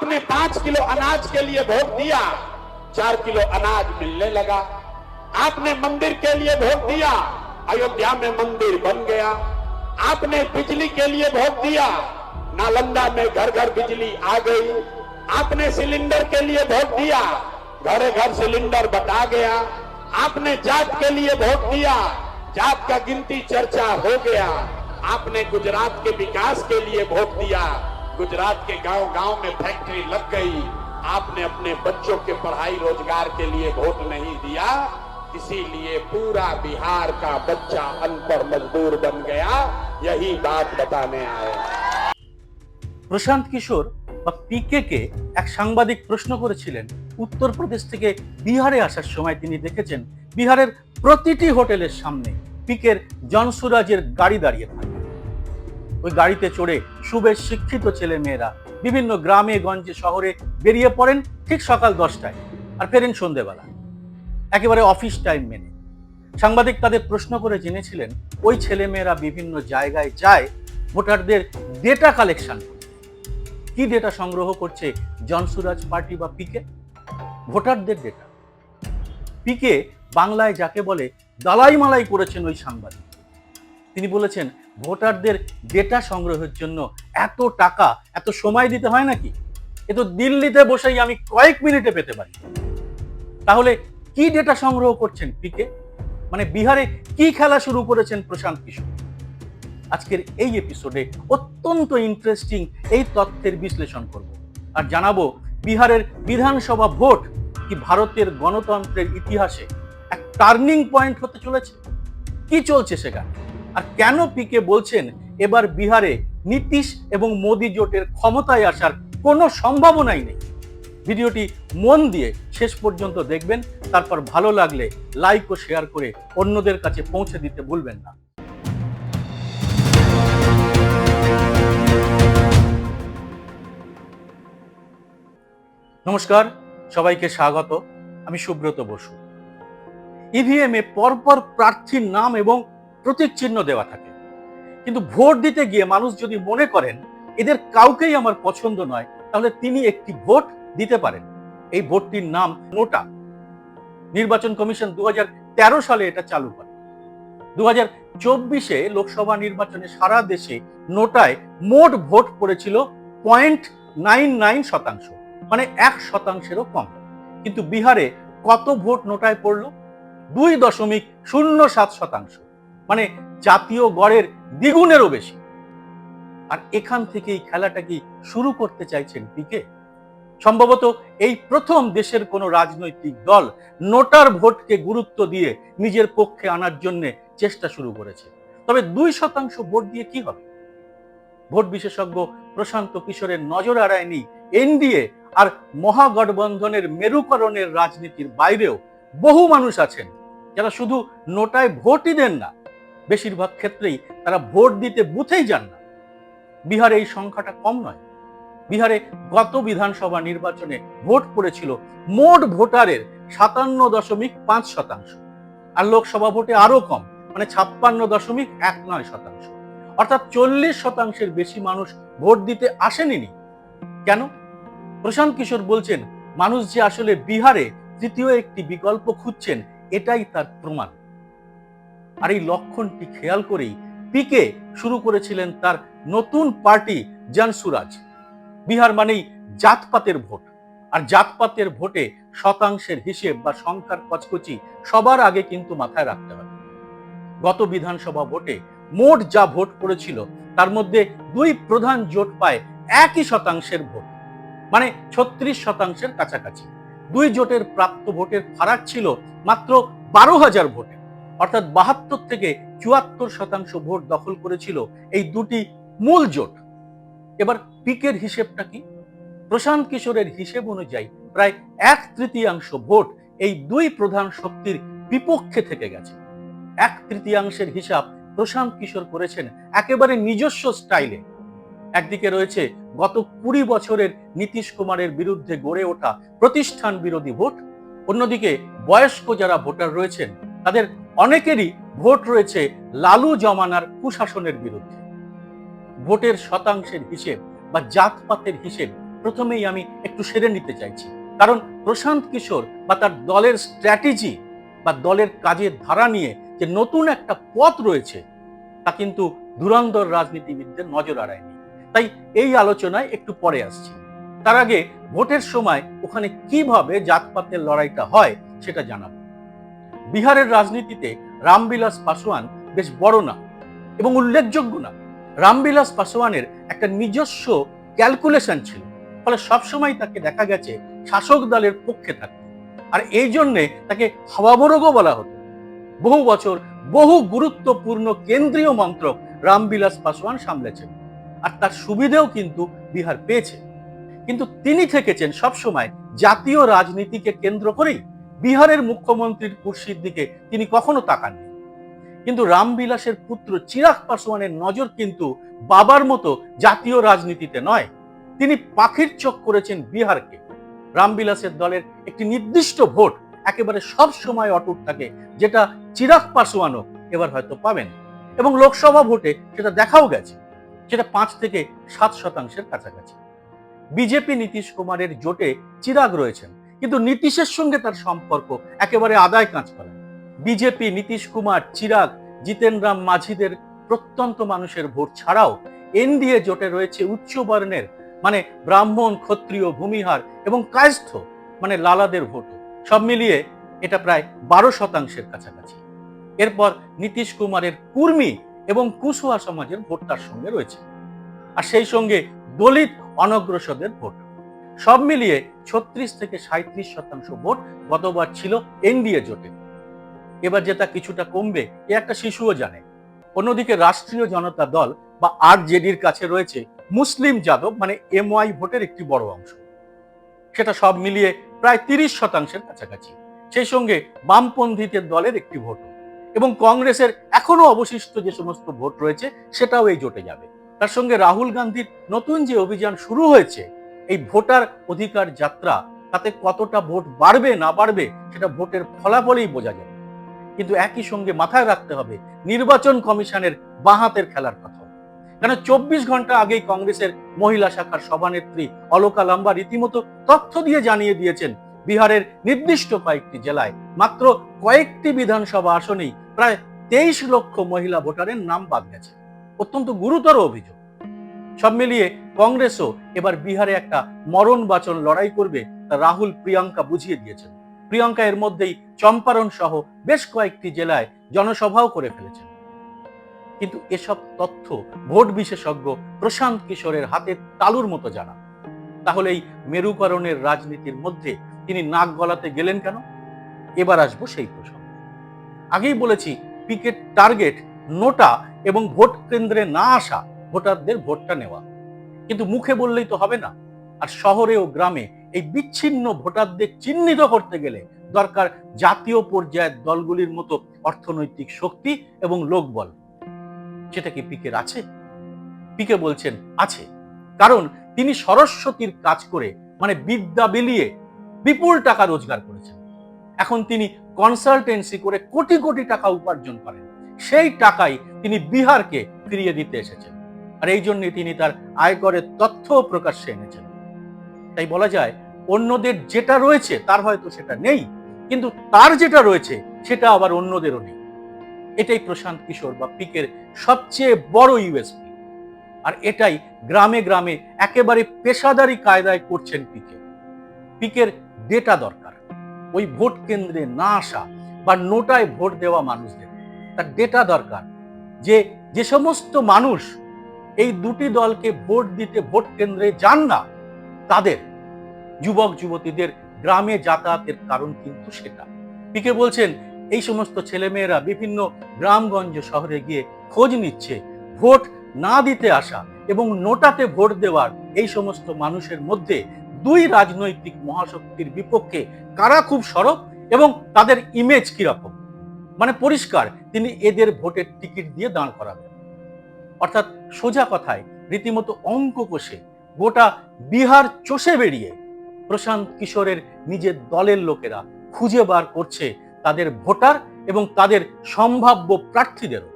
आपने पाँच किलो अनाज के लिए वोट दिया, चार किलो अनाज मिलने लगा। आपने मंदिर के लिए वोट दिया, अयोध्या में मंदिर बन गया। आपने बिजली के लिए वोट दिया, नालंदा में घर घर बिजली आ गई। आपने सिलेंडर के लिए वोट दिया घर घर सिलेंडर बटा गया। आपने जात के लिए वोट दिया, जात का गिनती चर्चा हो गया। आपने गुजरात के विकास के लिए वोट दिया। गुजरात के गांव गांव में फैक्ट्री लग गई आपने अपने बच्चों के पढ़ाई रोजगार के लिए वोट नहीं दिया इसीलिए पूरा बिहार का बच्चा अनपढ़ मजदूर बन गया यही बात बताने आए প্রশান্ত কিশোর বা পিকে কে এক সাংবাদিক প্রশ্ন করেছিলেন উত্তরপ্রদেশ থেকে বিহারে আসার সময় তিনি দেখেছেন বিহারের প্রতিটি হোটেলের সামনে পিকের জনসুরাজের গাড়ি দাঁড়িয়ে থাকে ওই গাড়িতে চড়ে সুবেশ শিক্ষিত ছেলে মেয়েরা বিভিন্ন গ্রামে, গঞ্জে, শহরে বেরিয়ে পড়েন ঠিক সকাল দশটায় আর ফেরেন সন্ধেবেলা। একেবারে অফিস টাইম মেনে। সাংবাদিক তাদের প্রশ্ন করে জেনেছিলেন, ওই ছেলেমেয়েরা বিভিন্ন জায়গায় যায় ভোটারদের ডেটা কালেকশন কি ডেটা সংগ্রহ করছে জনসুরাজ পার্টি বা পিকে? ভোটারদের ডেটা পিকে বাংলায় যাকে বলে দালাই মালাই করেছেন ওই সাংবাদিক। তিনি বলেছেন, ভোটারদের ডেটা সংগ্রহের জন্য এত টাকা, এত সময় দিতে হয় নাকি? এ তো দিল্লিতে বসেই আমি কয়েক মিনিটে পেতে পারি। তাহলে কি ডেটা সংগ্রহ করছেন পিকে? মানে বিহারে কি খেলা শুরু করেছেন প্রশান্ত কিশোর? আজকের এই এপিসোডে অত্যন্ত ইন্টারেস্টিং এই তথ্যের বিশ্লেষণ করব আর জানাব বিহারের বিধানসভা ভোট কি ভারতের গণতন্ত্রের ইতিহাসে এক টার্নিং পয়েন্ট হতে চলেছে? কি চলছে সেখানে? আর কেন পিকে বলছেন এবার বিহারে নীতিশ এবং মোদি জোটের ক্ষমতায় আসার কোনো সম্ভাবনাই নেই? ভিডিওটি মন দিয়ে শেষ পর্যন্ত দেখবেন, তারপর ভালো লাগলে লাইক ও শেয়ার করে অন্যদের কাছে পৌঁছে দিতে ভুলবেন না। নমস্কার, সবাইকে স্বাগত। আমি সুব্রত বসু। ইভিএম এ পরপর প্রার্থীর নাম এবং প্রতীক চিহ্ন দেওয়া থাকে। কিন্তু ভোট দিতে গিয়ে মানুষ যদি মনে করেন, এদের কাউকেই আমার পছন্দ নয়, তাহলে তিনি একটি ভোট দিতে পারেন। এই ভোটটির নাম নোটা। নির্বাচন কমিশন দু হাজার তেরো সালে এটা চালু করে। দু চব্বিশে লোকসভা নির্বাচনে সারা দেশে নোটায় মোট ভোট পড়েছিল পয়েন্ট নাইন নাইন শতাংশ মানে এক শতাংশেরও কম। কিন্তু বিহারে কত ভোট নোটায় পড়ল? দুই দশমিক শূন্য সাত শতাংশ। মানে জাতীয় গড়ের দ্বিগুণেরও বেশি। আর এখান থেকেই খেলাটা কি শুরু করতে চাইছেন পিকে? সম্ভবত এই প্রথম দেশের কোনো রাজনৈতিক দল নোটার ভোটকে গুরুত্ব দিয়ে নিজের পক্ষে আনার জন্য চেষ্টা শুরু করেছে। তবে দুই শতাংশ ভোট দিয়ে কি হবে? ভোট বিশেষজ্ঞ প্রশান্ত কিশোরের নজর এড়ায়নি এনডিএ আর মহাগঠবন্ধনের মেরুকরণের রাজনীতির বাইরেও বহু মানুষ আছেন যারা শুধু নোটায় ভোটই দেন না বেশিরভাগ ক্ষেত্রেই তারা ভোট দিতে বুথেই যান না। বিহারে এই সংখ্যাটা কম নয়। বিহারে গত বিধানসভা নির্বাচনে ভোট পড়েছিল মোট ভোটারের সাতান্ন দশমিক পাঁচ শতাংশ আর লোকসভা ভোটে আরও কম মানে ছাপ্পান্ন দশমিক এক নয় শতাংশ। অর্থাৎ চল্লিশ শতাংশের বেশি মানুষ ভোট দিতে আসেনি। কেন? প্রশান্ত কিশোর বলছেন, মানুষ যে আসলে বিহারে তৃতীয় একটি বিকল্প খুঁজছেন, এটাই তার প্রমাণ। আর এই লক্ষণটি খেয়াল করেই পিকে শুরু করেছিলেন তার নতুন পার্টি জনসুরাজ বিহার মানেই জাতপাতের ভোট। আর জাতপাতের ভোটে শতাংশের হিসেব বা সংখ্যার কচকচি সবার আগে কিন্তু মাথায় রাখতে হবে। গত বিধানসভা ভোটে মোট যা ভোট পড়েছিল, তার মধ্যে দুই প্রধান জোট পায় একই শতাংশের ভোট মানে ছত্রিশ শতাংশের কাছাকাছি। দুই জোটের প্রাপ্ত ভোটের ফারাক ছিল মাত্র বারো হাজার ভোটে। অর্থাৎ বাহাত্তর থেকে চুয়াত্তর শতাংশ ভোট দখল করেছিল এই দুটি মূল জোট। এবার পিকের হিসেবটা কি? প্রশান্ত কিশোরের হিসেব অনুযায়ী প্রায় এক তৃতীয়াংশ ভোট এই দুই প্রধান শক্তির বিপক্ষে থেকে গেছে। এক তৃতীয়াংশের হিসাব প্রশান্ত কিশোর করেছেন একেবারে নিজস্ব স্টাইলে। একদিকে রয়েছে গত কুড়ি বছরের নীতিশ কুমারের বিরুদ্ধে গড়ে ওঠা প্রতিষ্ঠান বিরোধী ভোট। অন্যদিকে বয়স্ক যারা ভোটার রয়েছেন, তাদের অনেকেরই ভোট রয়েছে লালু জমানার কুশাসনের বিরুদ্ধে। ভোটের শতাংশের হিসেব বা জাতপাতের হিসেব প্রথমেই আমি একটু সেরে নিতে চাইছি। কারণ প্রশান্ত কিশোর বা তার দলের স্ট্র্যাটেজি বা দলের কাজের ধারা নিয়ে যে নতুন একটা পথ রয়েছে, তা কিন্তু ধুরন্ধর রাজনীতিবিদদের নজর আড়ায়নি। তাই এই আলোচনায় একটু পরে আসছি। তার আগে ভোটের সময় ওখানে কীভাবে জাতপাতের লড়াইটা হয় সেটা জানাব। বিহারের রাজনীতিতে রামবিলাস পাসওয়ান বেশ বড় না এবং উল্লেখযোগ্য না রামবিলাস পাসওয়ানের একটা নিজস্ব ক্যালকুলেশন ছিল, ফলে সবসময় তাকে দেখা গেছে শাসক দলের পক্ষে থাকতে। আর এই জন্যে তাকে হাওয়াবরগও বলা হতো। বহু বছর বহু গুরুত্বপূর্ণ কেন্দ্রীয় মন্ত্রক রামবিলাস পাসওয়ান সামলেছেন আর তার সুবিধেও কিন্তু বিহার পেয়েছে। কিন্তু তিনি থেকেছেন সবসময় জাতীয় রাজনীতিকে কেন্দ্র করেই। বিহারের মুখ্যমন্ত্রীর কুর্সির দিকে তিনি কখনো তাকাননি। কিন্তু রামবিলাসের পুত্র চিরাগ পাসওয়ানের নজর কিন্তু বাবার মতো জাতীয় রাজনীতিতে নয়। তিনি পাখির চোখ করেছেন বিহারকে। রামবিলাসের দলের একটি নির্দিষ্ট ভোট একেবারে সব সময় অটুট থাকে, যেটা চিরাগ পাসওয়ানও এবার হয়তো পাবেন। এবং লোকসভা ভোটে সেটা দেখাও গেছে, সেটা পাঁচ থেকে সাত শতাংশের কাছাকাছি। বিজেপি নীতিশ কুমারের জোটে চিরাগ রয়েছেন। কিন্তু নীতিশের সঙ্গে তার সম্পর্ক একেবারে আদায় কাজ করে। বিজেপি, নীতিশ কুমার, চিরাগ জিতেন মাঝিদের প্রত্যন্ত মানুষের ভোট ছাড়াও এনডিএ জোটে রয়েছে উচ্চ বর্ণের মানে ব্রাহ্মণ, ক্ষত্রিয়, ভূমিহার এবং কায়স্থ মানে লালাদের ভোট। সব মিলিয়ে এটা প্রায় বারো শতাংশের কাছাকাছি। এরপর নীতিশ কুমারের কুর্মী এবং কুশোয়া সমাজের ভোট তার সঙ্গে রয়েছে। আর সেই সঙ্গে দলিত, অনগ্রসরদের ভোট। সব মিলিয়ে ছত্রিশ থেকে সাঁত্রিশ শতাংশ ভোট গতবার ছিল এনডিএ জোটে। এবার যেটা কিছুটা কমবে, এ একটা শিশুও জানে। অন্যদিকে রাষ্ট্রীয় জনতা দল বা আরজেডির কাছে রয়েছে মুসলিম যাদব মানে এমওয়াই ভোটের একটি বড় অংশ। সেটা সব মিলিয়ে প্রায় তিরিশ শতাংশের কাছাকাছি। সেই সঙ্গে বামপন্থীদের দলের একটি ভোট এবং কংগ্রেসের এখনও অবশিষ্ট যে সমস্ত ভোট রয়েছে, সেটাও এই জোটে যাবে। তার সঙ্গে রাহুল গান্ধীর নতুন যে অভিযান শুরু হয়েছে এই ভোটার অধিকার যাত্রা, তাতে কতটা ভোট বাড়বে, না বাড়বে, সেটা ভোটের ফলাফলেই বোঝা যাবে কিন্তু একই সঙ্গে মাথায় রাখতে হবে, নির্বাচন কমিশনের বাঁহাতের খেলার কথা। কেন চব্বিশ ঘণ্টা আগেই কংগ্রেসের মহিলা শাখার সভানেত্রী অলোকা লাম্বা রীতিমতো তথ্য দিয়ে জানিয়ে দিয়েছেন, বিহারের নির্দিষ্ট কয়েকটি জেলায় মাত্র কয়েকটি বিধানসভা আসনেই প্রায় তেইশ লক্ষ মহিলা ভোটারের নাম বাদ গেছে। অত্যন্ত গুরুতর অভিযোগ। সব মিলিয়ে কংগ্রেসও এবার বিহারে একটা মরণ বাচন লড়াই করবে তা রাহুল প্রিয়াঙ্কা বুঝিয়ে দিয়েছেন। প্রিয়াঙ্কা এর মধ্যেই চম্পারণ সহ বেশ কয়েকটি জেলায় জনসভাও করে ফেলেছেন। কিন্তু এসব তথ্য ভোট বিশেষজ্ঞ প্রশান্ত কিশোরের হাতে তালুর মতো জানা। তাহলে এই মেরুকরণের রাজনীতির মধ্যে তিনি নাক গলাতে গেলেন কেন? এবার আসব সেই প্রসঙ্গে। আগেই বলেছি, পিকেট টার্গেট, নোটা এবং ভোট কেন্দ্রে না আসা ভোটারদের ভোটটা নেওয়া। কিন্তু মুখে বললেই তো হবে না। আর শহরে ও গ্রামে এই বিচ্ছিন্ন ভোটারদের চিহ্নিত করতে গেলে দরকার জাতীয় পর্যায়ের দলগুলির মতো অর্থনৈতিক শক্তি এবং লোকবল। সেটা কি পিকের আছে? পিকে বলছেন, আছে। কারণ তিনি সরস্বতীর কাজ করে মানে বিদ্যা বিলিয়ে বিপুল টাকা রোজগার করেছেন। এখন তিনি কনসালটেন্সি করে কোটি কোটি টাকা উপার্জন করেন। সেই টাকাই তিনি বিহারকে ফিরিয়ে দিতে এসেছেন। আর এই জন্য তিনি তার আয়করের তথ্য প্রকাশ্যে এনেছেন। তাই বলা যায়, অন্যদের যেটা রয়েছে, তার হয়তো সেটা নেই, কিন্তু তার যেটা রয়েছে, সেটা আবার অন্যদেরও নেই। এটাই প্রশান্ত কিশোর বা পিকের সবচেয়ে বড় ইউএসপি। আর এটাই গ্রামে গ্রামে একেবারে পেশাদারি কায়দায় করছেন পিকে। পিকের ডেটা দরকার। ওই ভোট কেন্দ্রে না আসা বা নোটায় ভোট দেওয়া মানুষদের। তার ডেটা দরকার। যে যে সমস্ত মানুষ এই দুটি দলকে ভোট দিতে ভোট কেন্দ্রে যান না, তাদের যুবক যুবতীদের গ্রামে যাতায়াতের কারণ কিন্তু সেটা। পিকে বলছেন, এই সমস্ত ছেলেমেয়েরা বিভিন্ন গ্রামগঞ্জ শহরে গিয়ে খোঁজ নিচ্ছে, ভোট না দিতে আসা এবং নোটাতে ভোট দেওয়ার এই সমস্ত মানুষের মধ্যে দুই রাজনৈতিক মহাশক্তির বিপক্ষে কারা খুব সরব এবং তাদের ইমেজ কীরকম? মানে পরিষ্কার, তিনি এদের ভোটের টিকিট দিয়ে দাঁড় করাবেন। অর্থাৎ সোজা কথায় রীতিমতো অঙ্ক কষে গোটা বিহার চষে বেরিয়ে প্রশান্ত কিশোরের নিজের দলের লোকেরা খুঁজে বার করছে তাদের ভোটার এবং তাদের সম্ভাব্য প্রার্থীদেরও।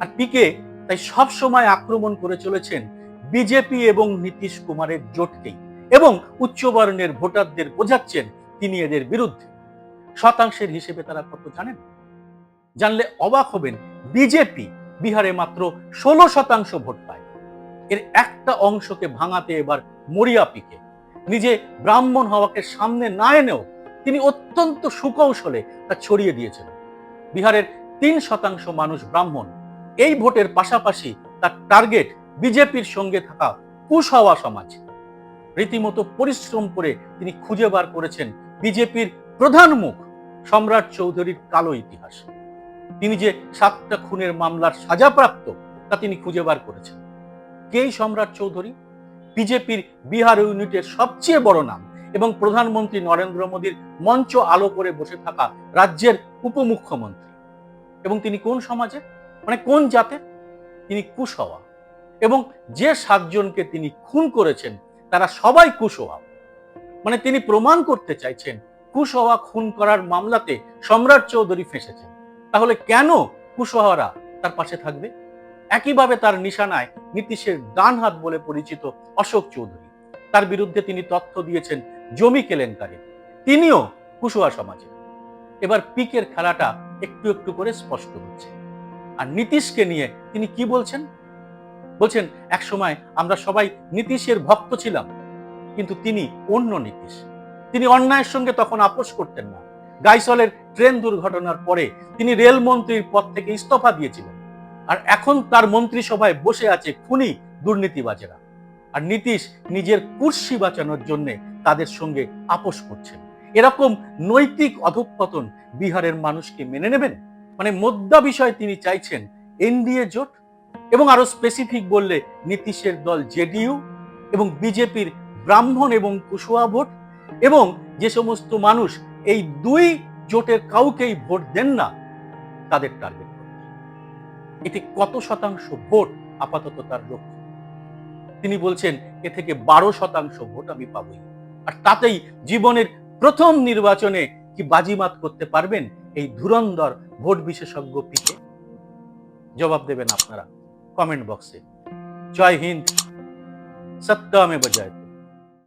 আর পিকে তাই সব সময় আক্রমণ করে চলেছেন বিজেপি এবং নীতিশ কুমারের জোটকেই এবং উচ্চবর্ণের ভোটারদের বোঝাচ্ছেন তিনি এদের বিরুদ্ধে। শতাংশের হিসেবে তারা কত জানেন? জানলে অবাক হবেন বিজেপি বিহারে মাত্র ষোলো শতাংশ ভোট পায়। এর একটা অংশকে ভাঙাতে এবার মরিয়া পিকে। নিজে ব্রাহ্মণ হওয়াকে সামনে না এনেও তিনি অত্যন্ত সুকৌশলে তা ছড়িয়ে দিয়েছেন। বিহারের তিন শতাংশ মানুষ ব্রাহ্মণ। এই ভোটের পাশাপাশি তার টার্গেট বিজেপির সঙ্গে থাকা কুশওয়া সমাজ। রীতিমতো পরিশ্রম করে তিনি খুঁজে বার করেছেন বিজেপির প্রধান মুখ, সম্রাট চৌধুরীর কালো ইতিহাস। তিনি যে সাতটা খুনের মামলার সাজাপ্রাপ্ত, তা তিনি খুঁজে বার করেছেন। কেই সম্রাট চৌধুরী? বিজেপির বিহার ইউনিটের সবচেয়ে বড় নাম এবং প্রধানমন্ত্রী নরেন্দ্র মোদীর মঞ্চ আলো করে বসে থাকা রাজ্যের উপমুখ্যমন্ত্রী। এবং তিনি কোন সমাজে মানে কোন জাতের? তিনি কুশওয়া এবং যে সাতজনকে তিনি খুন করেছেন, তারা সবাই কুশওয়া মানে তিনি প্রমাণ করতে চাইছেন কুশওয়া খুন করার মামলাতে সম্রাট চৌধুরী ফেঁসেছেন। তাহলে কেন কুশওয়ারা তার পাশে থাকবে? একইভাবে তার নিশানায় নীতিশের ডান হাত বলে পরিচিত অশোক চৌধুরী। তার বিরুদ্ধে তিনি তথ্য দিয়েছেন জমি কেলেঙ্কারি। তিনিও কুশওয়া সমাজে। এবার পিকের খেলাটা একটু একটু করে স্পষ্ট হচ্ছে। আর নীতিশকে নিয়ে তিনি কি বলছেন? বলছেন, এক সময় আমরা সবাই নীতিশের ভক্ত ছিলাম, কিন্তু তিনি অন্য নীতিশ। তিনি অন্যায়ের সঙ্গে তখন আপোষ করতেন না। গাইসলের ট্রেন দুর্ঘটনার পরে তিনি রেলমন্ত্রীর পদ থেকে ইস্তফা দিয়েছিলেন। আর এখন তার মন্ত্রিসভায় বসে আছে খুনি দুর্নীতিবাজেরা। আর নীতিশ নিজের কুর্সি বাঁচানোর জন্য তাদের সঙ্গে আপোষ করছেন। এরকম নৈতিক অধঃপতন বিহারের মানুষকে মেনে নেবেন? মানে মোদ্দা বিষয় তিনি চাইছেন এনডিএ জোট এবং আরও স্পেসিফিক বললে নীতিশের দল জেডিইউ এবং বিজেপির ব্রাহ্মণ এবং কুশোয়া ভোট এবং যে সমস্ত মানুষ এই দুই জোটের কাউকেই ভোট দেন না, তাদের টার্গেট এটি কত শতাংশ ভোট আপাতত তার লক্ষ্য? তিনি বলছেন, এ থেকে বারো শতাংশ ভোট আমি পাবই। আর তাতেই জীবনের প্রথম নির্বাচনে কি বাজিমাত করতে পারবেন এই ধুরন্ধর ভোট বিশেষজ্ঞ পিকে? জবাব দেবেন আপনারা কমেন্ট বক্সে। জয় হিন্দ সত্য সত্যমে বজায়